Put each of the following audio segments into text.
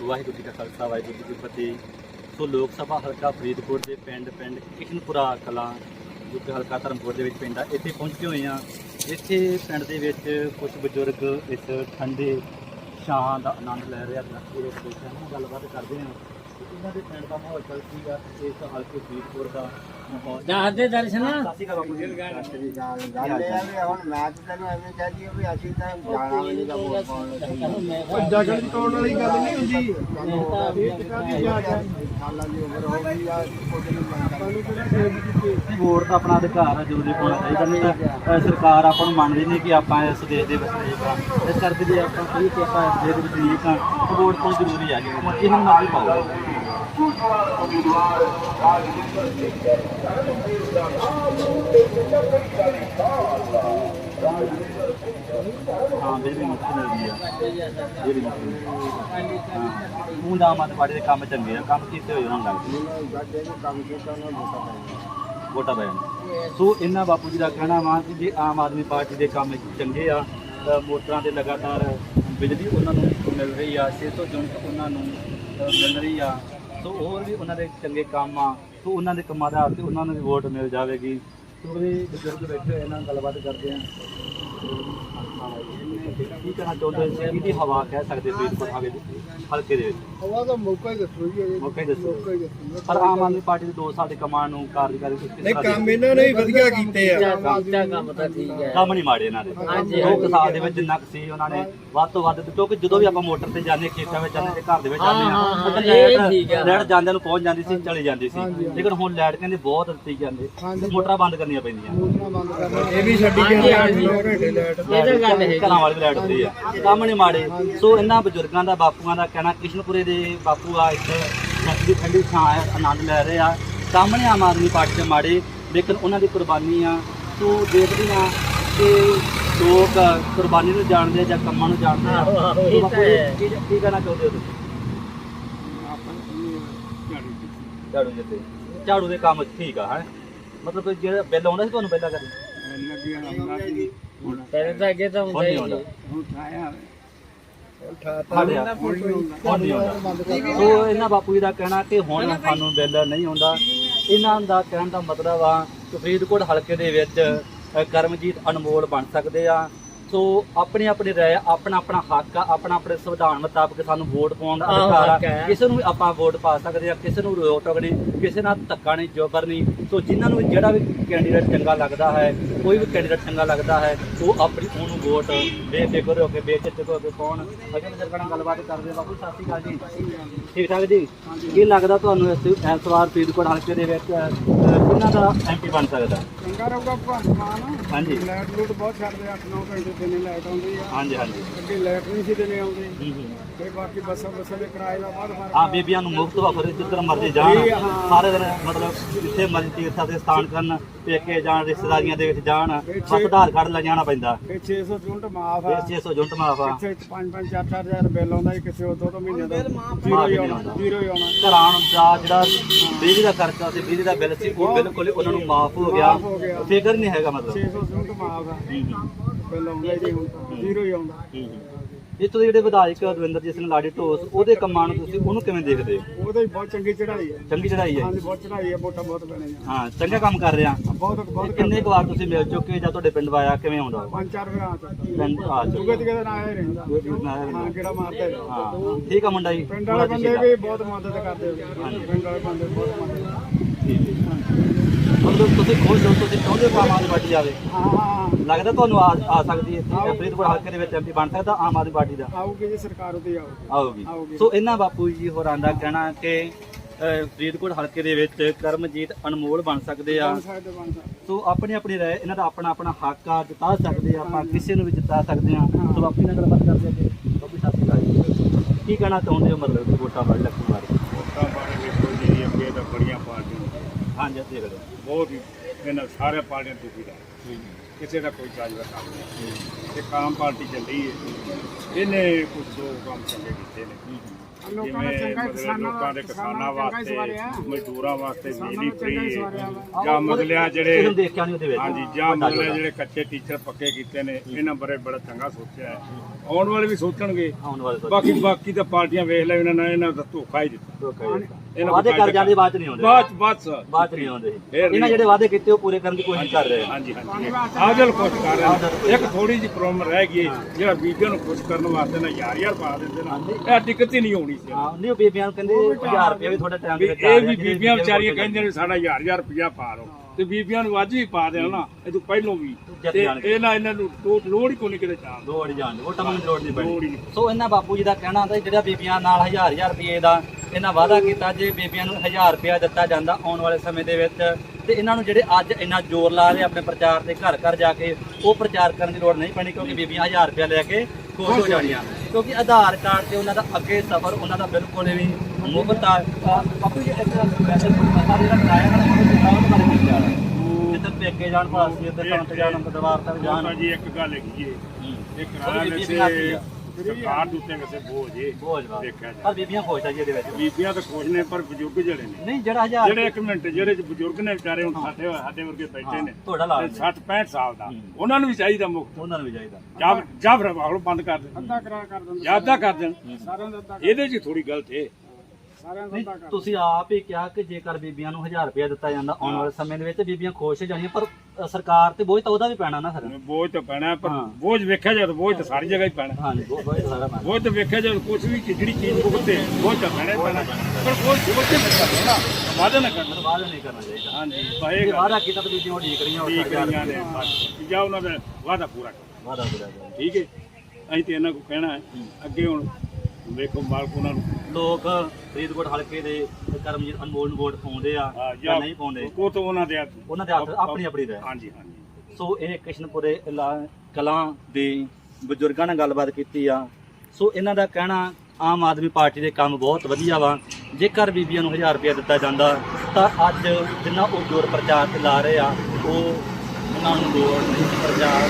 ਵਾਹਿਗੁਰੂ ਜੀ ਕਾ ਖਾਲਸਾ, ਵਾਹਿਗੁਰੂ ਜੀ ਕੀ ਫਤਿਹ। ਸੋ ਲੋਕ ਸਭਾ ਹਲਕਾ ਫਰੀਦਕੋਟ ਦੇ ਪਿੰਡ ਪਿੰਡ ਕਿਸ਼ਨਪੁਰਾ ਕਲਾਂ, ਜੋ ਕਿ ਹਲਕਾ ਧਰਮਪੁਰ ਦੇ ਵਿੱਚ ਪਿੰਡ ਆ, ਇੱਥੇ ਪਹੁੰਚੇ ਹੋਏ ਆ ਇੱਥੇ ਪਿੰਡ ਦੇ ਵਿੱਚ ਕੁਝ ਬਜ਼ੁਰਗ ਇਸ ਠੰਡੇ ਛਾਂ ਦਾ ਆਨੰਦ ਲੈ ਰਹੇ ਆ ਪੂਰੇ ਬੈਠੇ ਨਾਲ ਗੱਲਬਾਤ ਕਰਦੇ ਆ ਕਿ ਇਹਨਾਂ ਦੇ ਪਿੰਡ ਦਾ ਮਾਹੌਲ ਚੱਲ ਸੀਗਾ ਇਸ ਹਲਕੇ ਫਰੀਦਕੋਟ ਦਾ ਮਾਹੌਲ ਦਰਸ਼ਨ। ਸਾਸੀ ਦੀ ਤੋੜਨ ਵਾਲੀ ਗੱਲ ਨਹੀਂ ਹੁੰਦੀ ਵੋਟ ਤਾਂ ਆਪਣਾ ਅਧਿਕਾਰ ਹੈ ਜ਼ਰੂਰੀ ਪਾਉਣਾ ਚਾਹੀਦਾ ਨਹੀਂ ਸਰਕਾਰ ਆਪਾਂ ਨੂੰ ਮੰਨਦੀ ਨਹੀਂ ਕਿ ਆਪਾਂ ਇਸ ਦੇਸ਼ ਦੇ ਵਸਨੀਕ ਆ ਇਸ ਕਰਕੇ ਜੇ ਆਪਾਂ ਕਹੀਏ ਕਿ ਆਪਾਂ ਇਸ ਦੇਸ਼ ਦੇ ਵਸਨੀਕ ਆ ਵੋਟ ਤਾਂ ਜ਼ਰੂਰੀ ਹੈ ਕਿ ਜਿਹਨੂੰ ਮਰਜ਼ੀ ਪਾਓ। ਹਾਂ ਬਿਜਲੀ ਮੁਕਤ ਮਿਲਦੀ ਆ ਜਿਹੜੀ ਮੁਕਤ ਹਾਂ ਉਹ ਦਾ ਆਮ ਪਾਰਟੀ ਦੇ ਕੰਮ ਚੰਗੇ ਆ ਕੰਮ ਕੀਤੇ ਹੋਏ ਉਹਨਾਂ ਨੂੰ ਲੱਗਦੇ ਕੰਮ ਕੀਤਾ ਉਹਨਾਂ ਨੂੰ ਵੋਟਾਂ ਵੋਟਾਂ ਪੈ ਜਾਂਦੀਆਂ ਸੋ ਇਹਨਾਂ ਬਾਪੂ ਜੀ ਦਾ ਕਹਿਣਾ ਵਾ ਕਿ ਜੇ ਆਮ ਆਦਮੀ ਪਾਰਟੀ ਦੇ ਕੰਮ ਚੰਗੇ ਆ, ਤਾਂ ਮੋਟਰਾਂ ਦੇ ਲਗਾਤਾਰ ਬਿਜਲੀ ਉਹਨਾਂ ਨੂੰ ਮਿਲ ਰਹੀ ਆ 600 ਯੂਨਿਟ ਉਹਨਾਂ ਨੂੰ ਮਿਲ ਰਹੀ ਆ। ਸੋ ਹੋਰ ਵੀ ਉਹਨਾਂ ਦੇ ਚੰਗੇ ਕੰਮ ਆ ਸੋ ਉਹਨਾਂ ਦੇ ਕੰਮਾਂ ਦਾ ਤੇ ਉਹਨਾਂ ਨੂੰ ਵੀ ਵੋਟ ਮਿਲ ਜਾਵੇਗੀ। ਸੋ ਉਹਦੇ ਬਜ਼ੁਰਗ ਬੈਠੇ ਹੋਏ ਨਾਲ ਗੱਲਬਾਤ ਕਰਦੇ ਆ। ਕੀ ਕਹਿਣਾ ਚਾਹੁੰਦੇ ਸੀ ਕਿਹਦੀ ਹਵਾ ਕਹਿ ਸਕਦੇ ਫਰੀਦਕੋਟ ਹਵੇ ਦੇ ਹਲਕੇ ਦੇ ਵਿੱਚ? ਹਵਾ ਦਾ ਮੌਕਾ ਹੀ ਦੱਸੋ ਜੀ ਇਹ ਮੌਕਾ ਹੀ ਦੱਸੋ। ਮੌਕਾ ਹੀ ਦੱਸੋ। ਪਰ ਆਮ ਆਦਮੀ ਪਾਰਟੀ ਦੇ 2 ਸਾਲ ਦੇ ਕੰਮਾਂ ਨੂੰ ਕਾਰਜਕਾਰੀ ਕਿਸ ਨਹੀਂ ਤਰ੍ਹਾਂ ਕੰਮ ਦੇ ਇਹਨਾਂ ਨੇ ਹੀ ਵਧੀਆ ਕੀਤੇ ਆ। ਕੀਤਾ ਕੰਮ ਤਾਂ ਠੀਕ ਹੈ। ਕੰਮ ਨਹੀਂ ਮਾੜੇ ਇਹਨਾਂ ਦੇ। ਹਾਂਜੀ, ਦੋ ਕੁ ਸਾਲ ਦੇ ਵਿੱਚ ਜਿੰਨਾ ਕੁ ਸੀ ਉਹਨਾਂ ਨੇ ਵੱਧ ਤੋਂ ਵੱਧ ਕਿਉਂਕਿ ਜਦੋਂ ਵੀ ਆਪਾਂ ਮੋਟਰ ਤੇ ਜਾਂਦੇ ਖੇਤਾਂ ਵਿੱਚ ਜਾਂਦੇ ਤੇ ਘਰ ਦੇ ਵਿੱਚ ਜਾਂਦੇ ਹਾਂ, ਆ ਹਾਂ, ਤਾਂ ਇਹ ਠੀਕ ਆ। ਲਾਈਟ ਜਾਂਦਿਆਂ ਨੂੰ ਪਹੁੰਚ ਜਾਂਦੀ ਸੀ ਚਲੀ ਜਾਂਦੀ ਸੀ। ਲੇਕਿਨ ਹੁਣ ਲਾਈਟ ਕਹਿੰਦੇ ਬਹੁਤ ਦਿੱਤੀ ਜਾਂਦੇ। ਹਾਂਜੀ। ਮੋਟਰਾਂ ਬੰਦ ਕਰਨੀਆਂ ਪੈਂਦੀਆਂ। ਮੋਟਰਾਂ ਬੰਦ ਕਰਨਾ ਇਹ ਵੀ ਛੱਡੀ ਜਾਂਦੇ 8-9 ਘੰਟੇ ਲਾਈਟ ਇਹ ਤਾਂ ਗੱਲ ਹੈਗੀ ਘਰਾਂ ਵਾਲੀ ਹੁੰਦੀ ਆ। ਕੰਮ ਨਹੀਂ ਮਾੜੇ। ਸੋ ਇਹਨਾਂ ਬਜ਼ੁਰਗਾਂ ਦਾ ਬਾਪੂਆਂ ਦਾ ਕਹਿਣਾ ਕਿਸ਼ਨਪੁਰੇ ਦੇ ਬਾਪੂ ਆ ਇੱਥੇ ਠੰਡੀ ਠੰਡੀ ਛਾਂ ਹੈ ਆਨੰਦ ਲੈ ਰਹੇ ਆ। ਕੰਮ ਨਹੀਂ ਆਮ ਆਦਮੀ ਪਾਰਟੀ ਦੇ ਮਾੜੇ ਲੇਕਿਨ ਉਹਨਾਂ ਦੀ ਕੁਰਬਾਨੀ ਆ। ਸੋ ਦੇਖਦੇ ਆ ਕਿ ਲੋਕ ਕੁਰਬਾਨੀ ਨੂੰ ਜਾਣਦੇ ਆ ਜਾਂ ਕੰਮਾਂ ਨੂੰ ਜਾਣਦੇ ਆ। ਇਹ। ਕੀ ਕਹਿਣਾ ਚਾਹੁੰਦੇ ਹੋ ਤੁਸੀਂ? ਝਾੜੂ ਜਿੱਤੇ ਝਾੜੂ ਦੇ ਕੰਮ ਠੀਕ ਆ ਹੈ? ਮਤਲਬ ਜਿਹੜਾ ਬਿੱਲ ਆਉਂਦਾ ਸੀ ਤੁਹਾਨੂੰ ਪਹਿਲਾਂ ਕਦੇ? ਤਾਂ ਅੱਗੇ ਤਾਂ ਹੁੰਦਾ ਹੀ ਨਹੀਂ। ਹੁਣ ਸੋ ਇਹਨਾਂ ਬਾਪੂ ਜੀ ਦਾ ਕਹਿਣਾ ਕਿ ਹੁਣ ਸਾਨੂੰ ਬਿੱਲ ਨਹੀਂ ਆਉਂਦਾ। ਇਹਨਾਂ ਦਾ ਕਹਿਣ ਦਾ ਮਤਲਬ ਆ ਕਿ ਫਰੀਦਕੋਟ ਹਲਕੇ ਦੇ ਵਿੱਚ ਕਰਮਜੀਤ ਅਨਮੋਲ ਬਣ ਸਕਦੇ ਆ। ਸੋ ਆਪਣੀ ਆਪਣੀ ਰਾਏ ਆਪਣਾ ਆਪਣਾ ਹੱਕ ਆ ਆਪਣਾ ਆਪਣੇ ਸੰਵਿਧਾਨ ਮੁਤਾਬਕ ਸਾਨੂੰ ਵੋਟ ਪਾਉਣ ਦਾ ਅਧਿਕਾਰ ਆ। ਕਿਸੇ ਨੂੰ ਵੀ ਆਪਾਂ ਵੋਟ ਪਾ ਸਕਦੇ ਆ ਕਿਸੇ ਨੂੰ ਰੋਕ ਟੋਕ ਨਹੀਂ ਕਿਸੇ ਨਾਲ ਧੱਕਾ ਨਹੀਂ ਜੋਬਰ ਨਹੀਂ। ਸੋ ਜਿਨ੍ਹਾਂ ਨੂੰ ਜਿਹੜਾ ਵੀ ਕੈਂਡੀਡੇਟ ਚੰਗਾ ਲੱਗਦਾ ਹੈ ਕੋਈ ਵੀ ਕੈਂਡੀਡੇਟ ਚੰਗਾ ਲੱਗਦਾ ਹੈ ਉਹ ਆਪਣੀ ਉਹਨੂੰ ਵੋਟ ਬੇਫਿਕਰ ਹੋ ਕੇ ਬੇਚਿੱਤ ਹੋ ਕੇ ਪਾਉਣ। ਅਗੇ ਬਜ਼ੁਰਗਾਂ ਨਾਲ ਗੱਲਬਾਤ ਕਰਦੇ। ਬਾਪੂ ਸਤਿ ਸ਼੍ਰੀ ਅਕਾਲ ਜੀ। ਠੀਕ ਠਾਕ ਜੀ? ਕੀ ਲੱਗਦਾ ਤੁਹਾਨੂੰ ਇਸ ਇਸ ਵਾਰ ਫਰੀਦਕੋਟ ਹਲਕੇ ਦੇ ਵਿੱਚ ਅ, ਕਿਹਨਾਂ ਦਾ ਐਮਪੀ ਬਣ ਸਕਦਾ? ਚੰਗਾ ਰਹੂਗਾ ਭਗਵੰਤ ਮਾਨ ਹਾਂਜੀ। ਲਾਈਟ ਲੂਟ ਬਹੁਤ ਛੱਡਦੇ 8-9 ਘੰਟੇ ਦਿਨੇ ਲਾਈਟ ਆਉਂਦੀ ਆ। ਹਾਂਜੀ ਹਾਂਜੀ। ਅੱਗੇ ਲਾਈਟ ਨਹੀਂ ਸੀ ਦਿਨੇ ਆਉਂਦੀ। ਹੂੰ, ਹੂੰ। ਤੇ ਬਾਕੀ ਬੱਸਾਂ ਬੱਸਾਂ ਦੇ ਕਿਰਾਏ ਦਾ ਬਹੁਤ ਫ਼ਰਕ ਆ। ਬੀਬੀਆਂ ਨੂੰ ਮੁਫਤ ਵਾ ਫਿਰ ਜਿੱਧਰ ਮਰਜ਼ੀ ਜਾਣ। ਇਹ ਹਾਂ। ਸਾਰੇ ਦਿਨ ਮਤਲਬ ਜਿੱਥੇ ਮਰਜ਼ੀ ਤੀਰਥਾਂ ਦੇ ਸਥਾਨ ਕਰਨ ਪੇਕੇ ਜਾਣ ਰਿਸ਼ਤੇਦਾਰੀਆਂ ਦੇ ਵਿੱਚ ਜਾਣ ਬਸ ਆਧਾਰ ਕਾਰਡ ਲੈ ਜਾਣਾ ਪੈਂਦਾ। ਇਹ 600 ਯੂਨਿਟ ਮਾਫ ਆ। ਫਿਰ 600 ਜੁੰਟ ਮਾਫ ਆ। ਕਿੱਥੇ 5-5 4-4000 ਬਿੱਲ ਆਉਂਦਾ ਸੀ ਕਿਸੇ ਦੋ ਦੋ ਮਹੀਨੇ ਦਾ। ਮਾਫ਼ ਜ਼ੀਰੋ ਹੀ ਹੀ ਨਹੀਂ ਆਉਣਾ ਆਉਂਦਾ। ਜ਼ੀਰੋ ਹੀ ਆਉਣਾ। ਘਰਾਂ ਦਾ ਜਿਹੜਾ ਬਿਜਲੀ ਦਾ ਖਰਚਾ ਸੀ ਬਿਜਲੀ ਦਾ ਬਿੱਲ ਸੀ ਉਹ ਬਿਲਕੁਲ ਹੀ ਉਹਨਾਂ ਨੂੰ ਮਾਫ ਹੋ ਗਿਆ। ਗਿਆ। ਫਿਕਰ ਨਹੀਂ ਹੈਗਾ ਮਤਲਬ। 600 ਯੂਨਿਟ ਮਾਫ ਆ। ਹੂੰ, ਹੂੰ, ਬਿੱਲ ਆਉਂਦਾ ਨਹੀਂ ਹੁਣ ਜ਼ੀਰੋ ਹੀ ਆਉਂਦਾ। ਹੂੰ, ਹੂੰ। ਇੱਥੋਂ ਦੇ ਜਿਹੜੇ ਵਿਧਾਇਕ ਦਵਿੰਦਰਜੀਤ ਸਿੰਘ ਲਾੜੀ ਢੋਸ ਉਹਦੇ ਕੰਮਾਂ ਨੂੰ ਤੁਸੀਂ ਉਹਨੂੰ ਕਿਵੇਂ ਦੇਖਦੇ ਹੋ? ਉਹਦਾ ਹੀ ਬਹੁਤ ਚੰਗੀ ਚੜਾਈ ਹੈ ਚੰਗੀ ਚੜਾਈ ਹੈ ਹਾਂਜੀ ਬਹੁਤ ਚੜਾਈ ਹੈ ਵੋਟਾਂ ਬਹੁਤ ਪੈਣੀਆਂ। ਹਾਂ ਚੰਗਾ ਕੰਮ ਕਰ ਰਿਹਾ। ਬਹੁਤ ਬਹੁਤ ਕਿੰਨੇ ਕੁ ਵਾਰ ਤੁਸੀਂ ਮਿਲ ਚੁੱਕੇ ਜਾਂ ਤੁਹਾਡੇ ਪਿੰਡ ਆਇਆ ਕਿਵੇਂ ਆਉਂਦਾ? ਉਹ? ਪੰਜ ਚਾਰ ਵਾਰ ਆ ਚੁੱਕਾ ਪਿੰਡ ਆ ਜੁਗੇ ਚੁੱਕੇ ਤੇ ਕਿਤੇ ਨਾ ਆਇਆ ਹੀ ਰਹਿੰਦਾ ਹਾਂ ਕਿਹੜਾ ਮਾਰਦਾ ਹੈ। ਹਾਂ ਠੀਕ ਆ ਮੁੰਡਾ ਜੀ। ਪਿੰਡ ਵਾਲੇ ਬੰਦੇ ਵੀ ਬਹੁਤ ਮਦਦ ਕਰਦੇ ਹੋਗੇ ਪਿੰਡ ਵਾਲੇ ਬੰਦੇ ਬਹੁਤ ਮਦਦ ਕਰਦੇ ਤੁਸੀਂ ਖੁਸ਼ ਹੋ ਤੁਸੀਂ ਚਾਹੁੰਦੇ ਹੋ ਕਿ ਆਮ ਆਦਮੀ ਪਾਰਟੀ ਆਵੇ? ਹਾਂ ਲੱਗਦਾ ਤੁਹਾਨੂੰ ਆ ਆ ਸਕਦੀ ਹੈ ਇੱਥੇ ਫਰੀਦਕੋਟ ਹਲਕੇ ਦੇ ਵਿੱਚ ਐਮਪੀ ਬਣ ਸਕਦਾ ਆਮ ਆਦਮੀ ਪਾਰਟੀ ਦਾ? ਆਊਗੀ ਜੀ ਸਰਕਾਰ ਉਤੇ ਆਊਗੀ। ਆਊਗੀ। ਆਊਗੀ। ਸੋ ਇਹਨਾਂ ਬਾਪੂ ਜੀ ਹੋਰਾਂ ਦਾ ਕਹਿਣਾ ਕਿ ਅਹ, ਫਰੀਦਕੋਟ ਹਲਕੇ ਦੇ ਵਿੱਚ ਕਰਮਜੀਤ ਅਨਮੋਲ ਬਣ ਸਕਦੇ ਆ। ਬਣ ਸਕਦੇ ਬਣ ਸਕਦੇ। ਸੋ ਆਪਣੀ ਆਪਣੀ ਰਾਏ ਇਹਨਾਂ ਦਾ ਆਪਣਾ ਆਪਣਾ ਹੱਕ ਆ ਜਿਤਾ ਸਕਦੇ ਆ ਆਪਾਂ ਕਿਸੇ ਨੂੰ ਵੀ ਜਿਤਾ ਸਕਦੇ ਆ। ਸੋ ਬਾਪੂ ਨਾਲ ਗੱਲਬਾਤ ਕਰਦੇ ਆ ਕਿ ਬਾਪੂ ਸਤਿ ਸ਼੍ਰੀ ਅਕਾਲ ਜੀ। ਕੀ ਕਹਿਣਾ ਚਾਹੁੰਦੇ ਹੋ ਮਤਲਬ ਕਿ ਵੋਟਾਂ ਬਾਰੇ ਲੱਖਾਂ ਬਾਰੇ? ਵੋਟਾਂ ਬਾਰੇ ਵੇਖੋ ਜੀ ਅੱਗੇ ਤਾਂ ਬੜੀਆਂ ਪਾਰਟੀਆਂ ਹਾਂਜੀ ਦੇਖ ਲਓ ਬਹੁਤ ਹੀ ਇਹਨਾਂ ਸਾਰੇ ਪਾਰਟੀਆਂ ਦੁਖੀ ਦਾ ਕਿਸੇ ਦਾ ਕੋਈ ਚੱਜ ਦਾ ਕੰਮ ਨਹੀਂ। ਇੱਕ ਆਮ ਪਾਰਟੀ ਚੱਲੀ ਹੈ ਇਹਨੇ ਕੁਝ ਦੋ ਕੰਮ ਚੰਗੇ ਕੀਤੇ ਨੇ। ਲੋਕਾਂ ਦਾ ਜਿਵੇਂ ਚੰਗਾ ਮਤਲਬ ਕਿਸਾਨਾਂ ਲੋਕਾਂ ਦੇ ਕਿਸਾਨਾਂ ਕਿਸਾਨਾਂ ਨੂੰ ਚੰਗਾ ਹੀ ਸਵਾਰਿਆ। ਵਾਸਤੇ ਮਜ਼ਦੂਰਾਂ ਵਾਸਤੇ ਕਿਸਾਨਾਂ ਬਿਜਲੀ ਨੂੰ ਚੰਗਾ ਹੀ ਫ੍ਰੀ। ਸਵਾਰਿਆ ਵਾ। ਜਾਂ ਮਗਲਿਆ ਜਿਹੜੇ ਹਾਂਜੀ ਜਾਂ ਵੱਡਾ ਮਗਲੇ ਜੋੜਾ। ਜਿਹੜੇ ਕੱਚੇ ਟੀਚਰ ਪੱਕੇ ਕੀਤੇ ਨੇ ਇਹਨਾਂ ਬਾਰੇ ਬੜਾ ਚੰਗਾ ਸੋਚਿਆ ਹੈ। ਆਉਣ ਵਾਲੇ ਵੀ ਸੋਚਣਗੇ। ਆਉਣ ਵਾਲੇ ਤੋਂ ਬਾਕੀ ਬਾਕੀ ਤਾਂ ਪਾਰਟੀਆਂ ਵੇਖ ਲੈ ਇਹਨਾਂ ਨੇ ਇਹਨਾਂ ਦਾ ਧੋਖਾ ਹੀ ਦਿੱਤਾ। ਵਾਅਦੇ ਕਰ ਜਾਂਦੇ ਬਾਅਦ ਚ ਨਹੀਂ ਆਉਂਦੇ ਬਾਅਦ ਚ- ਬਾਅਦ ਚ। ਨਹੀਂ ਆਉਂਦੇ। ਇਹਨਾਂ ਜਿਹੜੇ ਵਾਅਦੇ ਕੀਤੇ ਉਹ ਪੂਰੇ ਕਰਨ ਦੀ ਕੋਸ਼ਿਸ਼ ਕਰ ਰਹੇ ਹਾਂਜੀ ਹਾਂਜੀ ਆਦਲ ਖੁਸ਼ ਕਰ ਰਹੇ। ਇੱਕ ਥੋੜੀ ਜਿਹੀ ਪ੍ਰੋਬਲਮ ਰਹਿ ਗਈ ਜਿਹੜਾ ਬੀਬੀਆਂ ਨੂੰ ਖੁਸ਼ ਕਰਨ ਵਾਸਤੇ ਨਾ ਯਾਰ ਯਾਰ ਪਾ ਦਿੰਦੇ ਨੇ ਇਹ ਦਿੱਕਤ ਹੀ ਨਹੀਂ ਹੋਣੀ ਸੀ ਹਾਂ ਨਹੀਂ ਉਹ ਬੀਬੀਆਂ ਨੂੰ ਕਹਿੰਦੇ 1000 ਰੁਪਏ ਵੀ ਤੁਹਾਡਾ ਟਾਈਮ ਦੇ ਇਹ ਵੀ ਬੀਬੀਆਂ ਵਿਚਾਰੀਆਂ ਕਹਿੰਦੇ ਨੇ ਸਾਡਾ ਹਜ਼ਾਰ ਹਜ਼ਾਰ ਰੁਪਇਆ ਪਾ ਲਓ ਤੇ ਬੀਬੀਆਂ ਨੂੰ ਅੱਜ ਵੀ ਪਾ ਦੇਣਾ ਨਾ ਇਹ ਤੋਂ ਪਹਿਲੋਂ ਵੀ ਤੇ। ਇਹ ਨਾ ਇਹਨਾਂ ਨੂੰ ਲੋੜ ਹੀ ਕੋਈ ਨਹੀਂ ਕਿਤੇ ਜਾਣ। ਲੋੜ ਜਾਣ ਵੋਟਾਂ ਮੰਗਣ ਦੀ ਲੋੜ ਨਹੀਂ ਪੈਣੀ। ਸੋ ਇਹਨਾਂ ਬਾਪੂ ਜੀ ਦਾ ਕਹਿਣਾ ਹੁੰਦਾ ਜਿਹੜਾ ਬੀਬੀਆਂ ਨਾਲ 1000 1000 ਰੁਪਏ ਦਾ ਇਹਨਾਂ ਵਾਅਦਾ ਕੀਤਾ ਜੇ ਬੀਬੀਆਂ ਨੂੰ 1000 ਰੁਪਇਆ ਦਿੱਤਾ ਜਾਂਦਾ ਆਉਣ ਵਾਲੇ ਸਮੇਂ ਦੇ ਵਿੱਚ ਤੇ ਇਹਨਾਂ ਨੂੰ ਜਿਹੜੇ ਅੱਜ ਇੰਨਾ ਜ਼ੋਰ ਲਾ ਰਹੇ ਆਪਣੇ ਪ੍ਰਚਾਰ ਤੇ ਘਰ ਘਰ ਜਾ ਕੇ ਉਹ ਪ੍ਰਚਾਰ ਕਰਨ ਦੀ ਲੋੜ ਨਹੀਂ ਪੈਣੀ ਕਿਉਂਕਿ ਬੀਬੀਆਂ 1000 ਰੁਪਇਆ ਲੈ ਕੇ ਖੁਸ਼ ਹੋ ਜਾਣੀਆਂ ਕਿਉਂਕਿ ਆਧਾਰ ਕਾਰਡ ਤੇ ਉਹਨਾਂ ਦਾ ਅੱਗੇ ਸਫ਼ਰ ਉਹਨਾਂ ਦਾ ਬਿਲਕੁਲ ਵੀ ਮੁਫਤ ਆ ਬਾਪੂ ਜੀ ਇੱਕ ਵੈਸੇ ਪਤਾ ਜਿਹੜਾ ਕਿਰਾਇਆ ਦਾ ਉਹ ਬਾਰੇ ਕੀ ਹੈ ਜਿੱਦਾਂ ਪੇਕੇ ਜਾਣ ਪਾਸ ਜਿੱਦਾਂ ਕੰਟ ਜਾਣ ਦਰਬਾਰ ਤੱਕ ਜਾਣ ਤਾਂ ਜੀ ਇੱਕ ਗੱਲ ਹੈਗੀ ਏ। ਇਹ ਕਿਰਾਇਆ ਆ। ਸਰਕਾਰ ਦੇ ਉੱਤੇ ਵੈਸੇ ਬੋਝ ਏ। ਬੋਝ ਵਾ। ਦੇਖਿਆ ਜਾਏ ਪਰ ਬੀਬੀਆਂ ਖੁਸ਼ ਆ ਜੀ ਇਹਦੇ ਵਿੱਚ। ਬੀਬੀਆਂ ਤਾਂ ਖੁਸ਼ ਨੇ ਪਰ ਬਜ਼ੁਰਗ ਜਿਹੜੇ ਨੇ। ਨਹੀਂ ਜਿਹੜਾ ਹਜ਼ਾਰ ਜਿਹੜੇ ਇੱਕ ਮਿੰਟ ਜਿਹੜੇ ਬਜ਼ੁਰਗ ਨੇ ਵਿਚਾਰੇ ਹੁਣ ਸਾਡੇ ਸਾਡੇ ਵਰਗੇ ਬੈਠੇ ਨੇ ਤੁਹਾਡਾ ਲਾ ਦਿੰਦੇ। 60 65 ਸਾਲ ਦਾ ਉਹਨਾਂ ਨੂੰ ਵੀ ਚਾਹੀਦਾ ਮੁਕਤ ਉਹਨਾਂ ਨੂੰ ਵੀ ਚਾਹੀਦਾ। ਜਾਂ ਜਾਂ ਫਿਰ ਬਾਹਰੋਂ ਬੰਦ ਕਰ ਦੇ। ਅੱਧਾ ਕਰਾ ਕਰ ਦਿੰਦੇ ਜਾਂ ਅੱਧਾ ਕਰ ਦੇਣ। ਸਾਰਿਆਂ ਦਾ ਇਹਦੇ 'ਚ ਥੋੜੀ ਗਲਤ ਏ। ਸਾਰਿਆਂ ਦਾ ਨਹੀਂ ਅੱਧਾ ਕਰ ਤੁਸੀਂ ਆਪ ਹੀ ਕਿਹਾ ਕਿ ਜੇਕਰ ਬੀਬੀਆਂ ਨੂੰ 1000 ਰੁਪਏ ਦਿੱਤਾ ਜਾਂਦਾ ਆਉਣ ਵਾਲੇ ਸਮੇਂ ਦੇ ਵਿੱਚ ਬੀਬੀਆਂ ਖੁਸ਼ ਹੋ ਜਾਣੀਆਂ ਪਰ ਅ, ਸਰਕਾਰ ਤੇ ਬੋਝ ਤਾਂ ਉਹਦਾ ਵੀ ਪੈਣਾ ਨਾ ਫਿਰ। ਬੋਝ ਤਾਂ ਪੈਣਾ ਪਰ ਹਾਂ। ਬੋਝ ਵੇਖਿਆ ਜਾਏ ਤਾਂ ਬੋਝ ਤਾਂ ਸਾਰੀ ਜਗ੍ਹਾ ਹੀ ਪੈਣਾ। ਹਾਂਜੀ ਬੋਝ ਬੋਝ ਤਾਂ ਸਾਰਾ ਪੈਣਾ। ਬੋਝ ਤਾਂ ਵੇਖਿਆ ਜਾਏ ਕੁਝ ਵੀ ਕਿ ਜਿਹੜੀ ਚੀਜ਼ ਭੁਗਤੇ ਬੋਝ ਤਾਂ ਪੈਣਾ ਹੀ ਪੈਣਾ। ਪਰ ਬੋਝ ਬੋਝ ਤੇ ਪੈਣਾ ਨਾ ਵਾਦਾ ਨਾ ਕਰਨਾ। ਵਾਅਦਾ ਨਹੀਂ ਕਰਨਾ ਚਾਹੀਦਾ। ਹਾਂਜੀ ਜੇ ਪਾਏਗਾ ਵਾਅਦਾ ਕੀਤਾ ਤਾਂ ਬੀਬੀਆਂ ਉਹ ਠੀਕ ਰਹੀਆਂ ਉਹ ਠੀਕ ਰਹੀਆਂ ਨੇ ਬਸ। ਜਾਂ ਉਹਨਾਂ ਦਾ ਵਾਦਾ ਪੂਰਾ ਕਰੋ। ਵਾਅਦਾ ਪੂਰਾ ਕਰੋ। ਠੀਕ ਹੈ। ਅਸੀਂ ਤੇ ਇਹਨਾਂ ਕੋ ਕਹਿਣਾ ਹੈ ਅੱਗੇ ਹੁਣ ਵੇਖੋ ਮਾਲਕ ਉਹਨਾਂ ਨੂੰ ਲੋਕ ਫਰੀਦਕੋਟ ਹਲਕੇ ਦੇ ਕਰਮਜੀਤ ਅਨਮੋਲ ਨੂੰ ਵੋਟ ਪਾਉਂਦੇ ਆ ਜਾਂ ਨਹੀਂ ਪਾਉਂਦੇ? ਉਹ ਤਾਂ ਉਹਨਾਂ ਦੇ ਉਹਨਾਂ ਦੇ ਹੱਥ ਆਪਣੀ ਆਪਣੀ ਰਹਿ। ਹਾਂਜੀ ਹਾਂਜੀ। ਸੋ ਇਹ ਕਿਸ਼ਨਪੁਰੇ ਕਲਾਂ ਦੇ ਬਜ਼ੁਰਗਾਂ ਨਾਲ ਗੱਲਬਾਤ ਕੀਤੀ ਆ। ਸੋ ਇਹਨਾਂ ਦਾ ਕਹਿਣਾ ਆਮ ਆਦਮੀ ਪਾਰਟੀ ਦੇ ਕੰਮ ਬਹੁਤ ਵਧੀਆ ਵਾ। ਜੇਕਰ ਬੀਬੀਆਂ ਨੂੰ 1000 ਰੁਪਏ ਦਿੱਤਾ ਜਾਂਦਾ ਤਾਂ ਅੱਜ ਜਿੰਨਾ ਉਹ ਜੋਰ ਪ੍ਰਚਾਰ ਤੇ ਲਾ ਰਹੇ ਆ ਉਹ ਉਹਨਾਂ ਨੂੰ ਲੋੜ ਨਹੀਂ ਪ੍ਰਚਾਰ।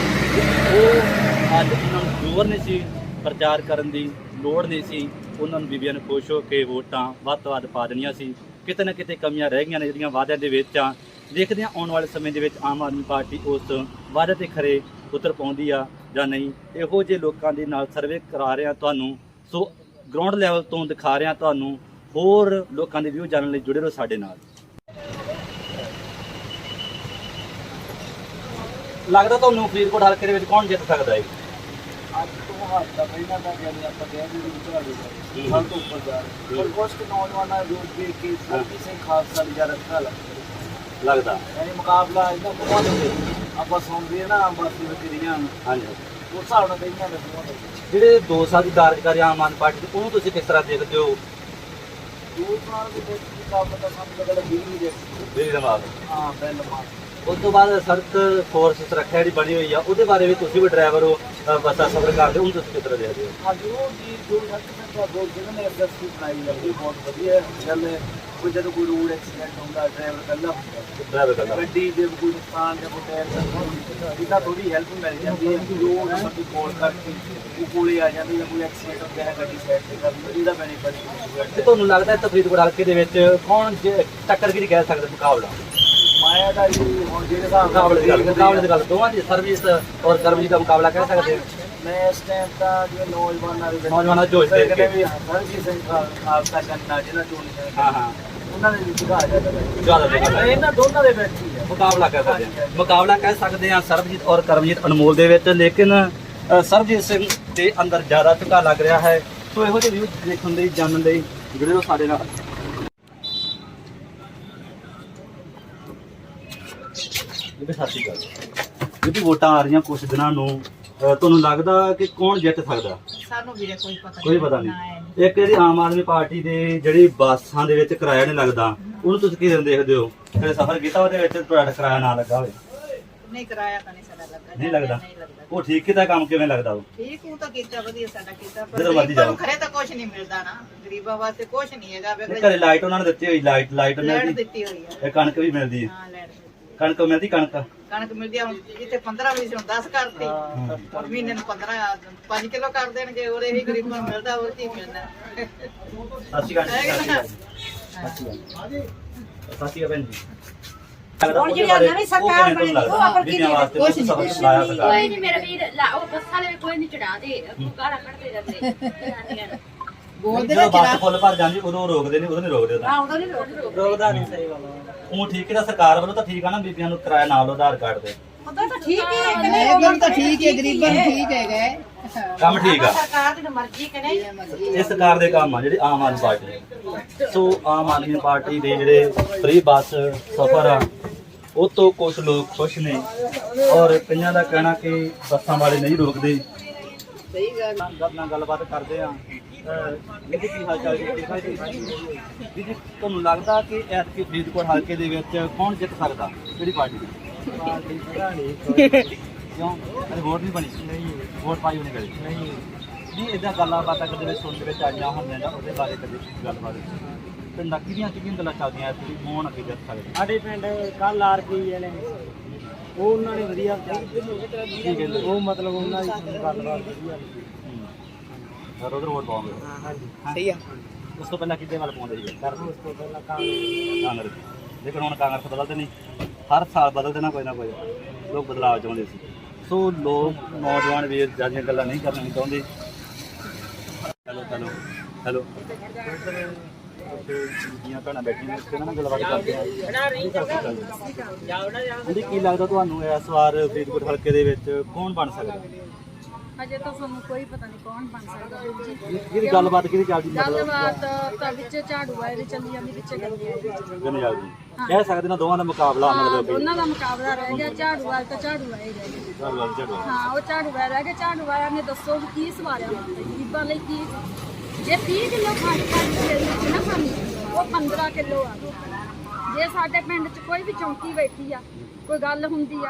ਉਹ ਅੱਜ ਇਹਨਾਂ ਨੂੰ ਜ਼ੋਰ ਨਹੀਂ ਸੀ ਪ੍ਰਚਾਰ ਕਰਨ ਦੀ ਲੋੜ ਨਹੀਂ ਸੀ। ਉਹਨਾਂ ਨੂੰ ਬੀਬੀਆਂ ਨੂੰ ਖੁਸ਼ ਹੋ ਕੇ ਵੋਟਾਂ ਵੱਧ ਤੋਂ ਵੱਧ ਪਾ ਦੇਣੀਆਂ ਸੀ। ਕਿਤੇ ਨਾ ਕਿਤੇ ਕਮੀਆਂ ਰਹਿ ਗਈਆਂ ਨੇ ਜਿਹੜੀਆਂ ਵਾਅਦਿਆਂ ਦੇ ਵਿੱਚ ਆ। ਦੇਖਦੇ ਹਾਂ ਆਉਣ ਵਾਲੇ ਸਮੇਂ ਦੇ ਵਿੱਚ ਆਮ ਆਦਮੀ ਪਾਰਟੀ ਉਸ ਵਾਅਦੇ ਤੇ ਖਰੇ ਉਤਰ ਪਾਉਂਦੀ ਆ ਜਾਂ ਨਹੀਂ। ਇਹੋ ਜਿਹੇ ਲੋਕਾਂ ਦੇ ਨਾਲ ਸਰਵੇ ਕਰਾ ਰਹੇ ਹਾਂ ਤੁਹਾਨੂੰ। ਸੋ ਗਰਾਊਂਡ ਲੈਵਲ ਤੋਂ ਦਿਖਾ ਰਹੇ ਹਾਂ ਤੁਹਾਨੂੰ। ਹੋਰ ਲੋਕਾਂ ਦੇ ਵਿਊ ਜਾਣਨ ਲਈ ਜੁੜੇ ਰਹੋ ਸਾਡੇ ਨਾਲ। ਲੱਗਦਾ ਤੁਹਾਨੂੰ ਫਰੀਦਕੋਟ ਹਲਕੇ ਦੇ ਵਿੱਚ ਕੌਣ ਜਿੱਤ ਸਕਦਾ ਹੈ? ਅੱਜ ਤੋਂ ਹਫ਼ਤਾ ਪਹਿਲਾਂ ਤਾਂ ਕਹਿੰਦੇ ਆਪਾਂ ਕਹਿ ਵੀ ਨਹੀਂ ਚੜਾ ਦੇ ਸਭ ਤੋਂ ਉੱਪਰ ਜਾ ਰਹੇ। ਪਰ ਕੁਝ ਨੌਜਵਾਨਾਂ ਜੋ ਦੇਖ ਕੇ ਸਰਬੀ ਸਿੰਘ ਖਾਲਸਾ ਦੀ ਅੱਛਾ ਲੱਗਦਾ ਲੱਗਦਾ। ਯਾਨੀ ਮੁਕਾਬਲਾ ਇਹਨਾਂ ਦੋਵਾਂ ਦੇ ਆਪਾਂ ਸੁਣਦੇ ਨਾ ਬਸ ਵਕਰੀਆਂ ਹਾਂਜੀ। ਉਸ ਹਿਸਾਬ ਨਾਲ ਕਈਆਂ ਦੇ ਦੇ ਵਿੱਚ। ਜਿਹੜੇ 2 ਸਾਲ ਦੀ ਕਾਰਜਕਾਰੀ ਆਮ ਆਦਮੀ ਪਾਰਟੀ ਦੀ ਉਹਨੂੰ ਤੁਸੀਂ ਕਿਸ ਤਰ੍ਹਾਂ ਦੇਖਦੇ ਹੋ? ਦੋ ਸਾਲ ਦੇ ਵਿੱਚ ਮੁਕਾਬਲਾ ਤਾਂ ਸਾਨੂੰ ਲੱਗਦਾ ਬਿਜਲੀ ਦੇ। ਵੀਰ ਰਵਾਲ ਹਾਂ ਬੈਲ ਮਾਰ। ਉਸ ਤੋਂ ਬਾਅਦ ਸੜਕ ਫੋਰਸ ਸੁਰੱਖਿਆ ਜਿਹੜੀ ਬਣੀ ਹੋਈ ਆ ਉਹਦੇ ਬਾਰੇ ਵੀ ਤੁਸੀਂ ਵੀ ਡਰਾਈਵਰ ਹੋ ਅ, ਬੱਸਾਂ ਸਫ਼ਰ ਕਰਦੇ ਹੋ ਉਹਨੂੰ ਤੁਸੀਂ ਕਿਸ ਤਰ੍ਹਾਂ ਦੇਖਦੇ ਹੋ? ਹਾਂਜੀ ਉਹ ਜੀ ਜੋ ਸੱਚ ਦਾ ਦੋ ਜਿਹਨਾਂ ਨੇ ਐਸਐਸਪੀ ਬਣਾਈ ਹੈ ਉਹ ਬਹੁਤ ਵਧੀਆ ਗੱਲ ਹੈ ਕੋਈ ਜਦੋਂ ਕੋਈ ਰੋਡ ਐਕਸੀਡੈਂਟ ਹੁੰਦਾ ਡਰਾਈਵਰ ਕੱਲਾ ਹੁੰਦਾ। ਡਰਾਈਵਰ ਕਰਦਾ ਗੱਡੀ ਦੇ ਕੋਈ ਨੁਕਸਾਨ ਜਾਂ ਕੋਈ ਟਾਇਰ ਦਾ ਕੋਈ ਇਹਦਾ ਥੋੜੀ ਹੈਲਪ ਮਿਲ ਜਾਂਦੀ ਹੈ। ਕਿ ਲੋਕ ਸਾਡੀ ਕੋਲ ਕਰਕੇ ਉਹ ਕੋਲੇ ਆ ਜਾਂਦੇ ਜਾਂ ਕੋਈ ਐਕਸੀਡੈਂਟ ਹੋ ਗਿਆ ਗੱਡੀ ਸਾਈਡ ਤੇ ਕਰ ਦਿੰਦੇ ਇਹਦਾ ਬੈਨੀਫਿਟ ਤੇ ਤੁਹਾਨੂੰ ਲੱਗਦਾ ਹੈ ਫਰੀਦਕੋਟ ਹਲਕੇ ਦੇ ਵਿੱਚ ਕੌਣ ਜ- ਟੱਕਰ ਨਹੀਂ ਕਹਿ ਸਕਦਾ ਮੁਕਾਬਲਾ? ਮਾਇਆ ਦਾ ਜੀ ਹੁਣ ਜਿਹੜੇ ਹਿਸਾਬ ਨਾਲ ਮੁਕਾਬਲੇ ਦੀ ਗੱਲ ਦੇਖਦੇ ਮੁਕਾਬਲੇ ਦੀ ਗੱਲ ਦੋਵਾਂ ਦੀ ਸਰਵਿਸ ਔਰ ਕਰਮਜੀਤ ਦਾ ਮੁਕਾਬਲਾ ਕਹਿ ਸਕਦੇ ਹਾਂ? ਮੈਂ ਇਸ ਟਾਈਮ ਤਾਂ ਜਿਹੜੇ ਨੌਜਵਾਨਾਂ ਦੇ ਨੌਜਵਾਨਾਂ ਦਾ ਜੋਸ਼ ਦੇਖ ਕੇ। ਵੀ ਹਰਜੀਤ ਸਿੰਘ ਖਾਲ- ਖਾਲਸਾ ਕਰਨਾ ਜਿਹਨਾਂ ਚੋਂ ਨਹੀਂ ਹਾਂ ਹਾਂ। ਉਹਨਾਂ ਦੇ ਵਿੱਚ ਘਾ ਜਾਂਦਾ ਹੈ। ਜ਼ਿਆਦਾ ਦੇਖਾ ਇਹਨਾਂ ਦੋਨਾਂ ਦੇ ਵਿੱਚ ਹੀ ਹੈ। ਮੁਕਾਬਲਾ ਕਹਿ ਸਕਦੇ ਹਾਂ। ਮੁਕਾਬਲਾ ਕਹਿ ਸਕਦੇ ਹਾਂ ਸਰਬਜੀਤ ਔਰ ਕਰਮਜੀਤ ਅਨਮੋਲ ਦੇ ਵਿੱਚ ਲੇਕਿਨ ਸਰਬਜੀਤ ਸਿੰਘ ਦੇ ਅੰਦਰ ਜ਼ਿਆਦਾ ਝੁਕਾ ਲੱਗ ਰਿਹਾ ਹੈ। ਸੋ ਇਹੋ ਜਿਹੇ ਦੇਖਣ ਲਈ ਜਾਣਨ ਲਈ ਸਾਡੇ ਨਾਲ। ਇਹ ਸਤਿ ਸ਼੍ਰੀ ਅਕਾਲ ਜਿਹੜੀ ਵੋਟਾਂ ਆ ਰਹੀਆਂ ਕੁਝ ਦਿਨਾਂ ਨੂੰ ਤੁਹਾਨੂੰ ਲੱਗਦਾ ਕਿ ਕੌਣ ਜਿੱਤ ਸਕਦਾ? ਸਾਨੂੰ ਵੀਰੇ ਕੋਈ ਪਤਾ ਕੋਈ ਪਤਾ ਨਹੀਂ। ਇੱਕ ਇਹਦੀ ਆਮ ਆਦਮੀ ਪਾਰਟੀ ਦੇ ਜਿਹੜੀ ਬੱਸਾਂ ਦੇ ਵਿੱਚ ਕਿਰਾਇਆ ਨਹੀਂ ਲੱਗਦਾ ਉਹਨੂੰ ਤੁਸੀਂ ਕਿਵੇਂ ਦੇਖਦੇ ਹੋ? ਕਦੇ ਸਫ਼ਰ ਕੀਤਾ ਉਹਦੇ ਵਿੱਚ ਤੁਹਾਡਾ ਕਿਰਾਇਆ ਨਾ ਲੱਗਾ ਹੋਵੇ? ਨਹੀਂ ਕਰਾਇਆ ਤਾਂ ਨਹੀਂ ਸਾਡਾ ਲੱਗਾ ਨਹੀਂ ਲੱਗਦਾ? ਨਹੀਂ ਲੱਗਦਾ। ਉਹ ਠੀਕ ਕੀਤਾ ਕੰਮ ਕਿਵੇਂ ਲੱਗਦਾ ਉਹ? ਠੀਕ ਉਹ ਤਾਂ ਕੀਤਾ ਵਧੀਆ ਸਾਡਾ ਕੀਤਾ ਪਰ ਗਰੀਬਾਂ ਨੂੰ। ਖਰੇ ਤਾਂ ਕੁਝ ਨਹੀਂ ਮਿਲਦਾ ਨਾ। ਗਰੀਬਾਂ ਵਾਸਤੇ ਕੁਝ ਨਹੀਂ ਹੈਗਾ ਘਰੇ ਲਾਈਟ ਉਹਨਾਂ ਨੇ ਦਿੱਤੀ ਹੋਈ ਲਾਈਟ ਲਾਈਟ ਮਿਲਦੀ ਦਿੱਤੀ ਹੋਈ ਹੈ ਇਹ ਕਣਕ ਵੀ ਮਿਲਦੀ ਹੈ। ਕਣਕ ਮਿਲਦੀ ਕਣਕ? ਕਣਕ ਮਿਲਦੀ ਆ ਹੁਣ ਜਿੱਥੇ 15 ਮਿਲਦੀ ਸੀ ਹੁਣ 10 ਕਰਤੀ। ਹੁਣ ਮਹੀਨੇ ਨੂੰ 15 5 ਕਿਲੋ ਕਰ ਦੇਣਗੇ ਹੋਰ ਇਹੀ ਗਰੀਬਾਂ ਨੂੰ ਮਿਲਦਾ ਹੋਰ ਕੀ ਮਿਲਦਾ ਸਤਿ ਸ਼੍ਰੀ ਅਕਾਲ ਜੀ, ਸਤਿ ਸ਼੍ਰੀ ਅਕਾਲ ਜੀ। ਸਤਿ ਸ਼੍ਰੀ ਅਕਾਲ। ਭੈਣ ਜੀ। ਹੁਣ ਜਿਹੜੀ ਨਵੀਂ ਸਰਕਾਰ ਬਣੀ, ਉਹ ਆਪਾਂ ਕੀ ਬੀਬੀਆਂ ਵਾਸਤੇ ਕੁਛ ਨੀ ਸਬਕ ਕੁਛ ਲਾਇਆ ਨੀ। ਸਰਕਾਰ। ਕੋਈ ਨਹੀਂ ਮੇਰਾ ਵੀਰ ਲਾ ਉਹ ਬੱਸ ਵਾਲੇ ਕੋਈ ਨਹੀਂ ਚੜਾਦੇ ਗਾਲਾਂ ਕੱਢਦੇ ਜਾਂਦੇ ਜਨਾਨੀਆਂ ਨੂੰ। ਬੋਲਦੇ ਜਦੋਂ ਬੱਸ ਫੁੱਲ ਭਰ ਜਾਂਦੀ ਉਦੋਂ ਰੋਕਦੇ ਨਹੀਂ ਉਦੋਂ ਨਹੀਂ ਰੋਕਦੇ ਤਾਂ ਆ ਉਦੋਂ ਨਹੀਂ ਲੋੜ ਰੋਕਦਾ। ਨਹੀਂ ਸਹੀ ਗੱਲ ਉਹ ਠੀਕ ਹੈ ਤਾਂ ਸਰਕਾਰ ਵੱਲੋਂ ਤਾਂ ਠੀਕ ਆ ਨਾ ਬੀਬੀਆਂ ਨੂੰ ਕਿਰਾਇਆ ਨਾ ਲਓ ਆਧਾਰ ਕਾਰਡ ਤੇ ਉਦੋਂ ਤਾਂ ਠੀਕ ਹੀ ਹੈ ਕਿ ਇਹ ਗੱਲ ਤਾਂ ਠੀਕ ਹੈ ਗਰੀਬਾਂ ਨੂੰ ਠੀਕ ਹੈਗਾ ਕੰਮ ਠੀਕ ਆ। ਸਰਕਾਰ ਦੀ ਤਾਂ ਮਰਜ਼ੀ ਕਿ ਨਹੀਂ ਇਹ ਸਰਕਾਰ ਦੇ ਕੰਮ ਆ ਜਿਹੜੇ ਆਮ ਆਦਮੀ ਪਾਰਟੀ ਦੇ। ਸੋ ਆਮ ਆਦਮੀ ਪਾਰਟੀ ਦੇ ਜਿਹੜੇ ਫ੍ਰੀ ਬੱਸ ਸਫਰ ਆ ਉਹ ਤੋਂ ਕੁਝ ਲੋਕ ਖੁਸ਼ ਨੇ। ਔਰ ਕਈਆਂ ਦਾ ਕਹਿਣਾ ਕਿ ਬੱਸਾਂ ਵਾਲੇ ਨਹੀਂ ਰੋਕਦੇ। ਸਹੀ ਗੱਲ। ਗੱਲ ਨਾਲ ਗੱਲਬਾਤ ਕਰਦੇ ਆ। ਇਹਦੇ ਕੀ ਹਾਲ ਚਾਲ ਜੀ? ਠੀਕ ਠਾਕ ਜੀ? ਜੀ ਜੀ, ਤੁਹਾਨੂੰ ਲੱਗਦਾ ਕਿ ਐਤਕੀ ਫਰੀਦਕੋਟ ਹਲਕੇ ਦੇ ਵਿੱਚ ਕੌਣ ਜਿੱਤ ਸਕਦਾ? ਕਿਹੜੀ ਪਾਰਟੀ? ਕਿਉਂ? ਅਰੇ ਵੋਟ ਨਹੀਂ ਬਣੀ? ਨਹੀਂ। ਵੋਟ ਪਾਈ ਉਹਨੇ ਕਰੀ ਨਹੀਂ। ਨਹੀਂ ਇਦਾਂ ਗੱਲਾਂ ਬਾਤਾਂ ਕਦੇ ਵਿੱਚ ਸੁਣਨ ਦੇ ਵਿੱਚ ਆਈਆਂ ਹੁੰਦੀਆਂ ਜਾਂ ਉਹਦੇ ਬਾਰੇ ਕਦੇ ਗੱਲਬਾਤ ਤੇ ਨੱਕੀ ਦੀਆਂ ਕਿਹੜੀਆਂ ਗੱਲਾਂ ਚੱਲਦੀਆਂ ਐਤਕੀ? ਕੌਣ ਅੱਗੇ ਜਿੱਤ ਸਕਦਾ? ਸਾਡੇ ਪਿੰਡ ਕੱਲ ਆਰਪੀ ਵਾਲੇ ਉਹ ਉਹਨਾਂ ਨੇ ਵਧੀਆ ਕੀ ਕਹਿੰਦੇ ਉਹ ਮਤਲਬ ਉਹਨਾਂ ਦੀ ਗੱਲਬਾਤ ਵਧੀਆ ਹਰ ਉਧਰ ਵੋਟ ਪਾਉਂਗੇ। ਹਾਂਜੀ। ਸਹੀ ਆ। ਉਸ ਤੋਂ ਪਹਿਲਾਂ ਕਿੱਦੇ ਵੱਲ ਪਾਉਂਦੇ ਸੀ ਕਰਨ ਉਸ ਤੋਂ ਪਹਿਲਾਂ ਕੰਮ ਕਾਂਗਰਸ। ਲੇਕਿਨ ਹੁਣ ਕਾਂਗਰਸ ਬਦਲਦੇ ਨਹੀਂ। ਹਰ ਸਾਲ ਬਦਲਦੇ ਨਾ ਕੋਈ ਨਾ ਕੋਈ। ਲੋਕ ਬਦਲਾਅ ਚਾਹੁੰਦੇ ਸੀ। ਸੋ ਲੋਕ ਨੌਜਵਾਨ ਵੀਰ ਜਿਆਦੀਆਂ ਗੱਲਾਂ ਨਹੀਂ ਕਰਨੀਆਂ ਚਾਹੁੰਦੇ। ਹੈਲੋ ਹੈਲੋ ਹੈਲੋ ਜੀਆਂ ਭੈਣਾਂ ਬੈਠੀਆਂ ਨੇ ਕਿਹਨਾਂ ਨਾਲ ਗੱਲਬਾਤ ਕਰਦੇ ਆ। ਜੀ ਕੀ ਲੱਗਦਾ ਤੁਹਾਨੂੰ ਇਸ ਵਾਰ ਫਰੀਦਕੋਟ ਹਲਕੇ ਦੇ ਵਿੱਚ ਕੌਣ ਬਣ ਸਕਦਾ? ਹਜੇ ਤਾਂ ਸਾਨੂੰ ਕੋਈ ਪਤਾ ਨਹੀਂ ਕੌਣ ਬਣ ਸਕਦਾ ਵੀਰ ਜੀ। ਕਿਹਦੀ ਗੱਲਬਾਤ ਕਿਹਦੀ ਚੱਲਦੀ ਮਤਲਬ ਗੱਲਬਾਤ ਤਾਂ ਵਿੱਚ ਝਾੜੂ ਆ ਇਹਦੇ ਚੱਲੀ ਜਾਂਦੀ ਵਿੱਚ ਗੰਦੇ ਆ ਇਹਦੇ ਚੱਲੀ ਕਹਿ ਸਕਦੇ ਨਾ ਦੋਵਾਂ ਦਾ ਮੁਕਾਬਲਾ ਹਾਂ ਮਤਲਬ ਦੋਨਾਂ ਦਾ ਮੁਕਾਬਲਾ ਰਹਿ ਗਿਆ ਝਾੜੂ ਵਾਲ ਤਾਂ ਝਾੜੂ ਆਏ ਰਹਿ ਗਏ। ਹਾਂ ਉਹ ਝਾੜੂ ਵਾਲਾ ਰਹਿ ਗਿਆ ਝਾੜੂ ਵਾਲਿਆਂ ਨੇ ਦੱਸੋ ਵੀ ਕੀ ਸਵਾਰਿਆ ਹੁੰਦਾ ਗਰੀਬਾਂ ਲਈ ਕੀ ਜੇ 30 ਕਿਲੋ ਖਾਣ ਖਾਣ ਦੇ ਨਾ ਸਾਨੂੰ ਉਹ 15 ਕਿਲੋ ਆ। ਜੇ ਸਾਡੇ ਪਿੰਡ 'ਚ ਕੋਈ ਵੀ ਚੌਂਕੀ ਬੈਠੀ ਆ ਕੋਈ ਗੱਲ ਹੁੰਦੀ ਆ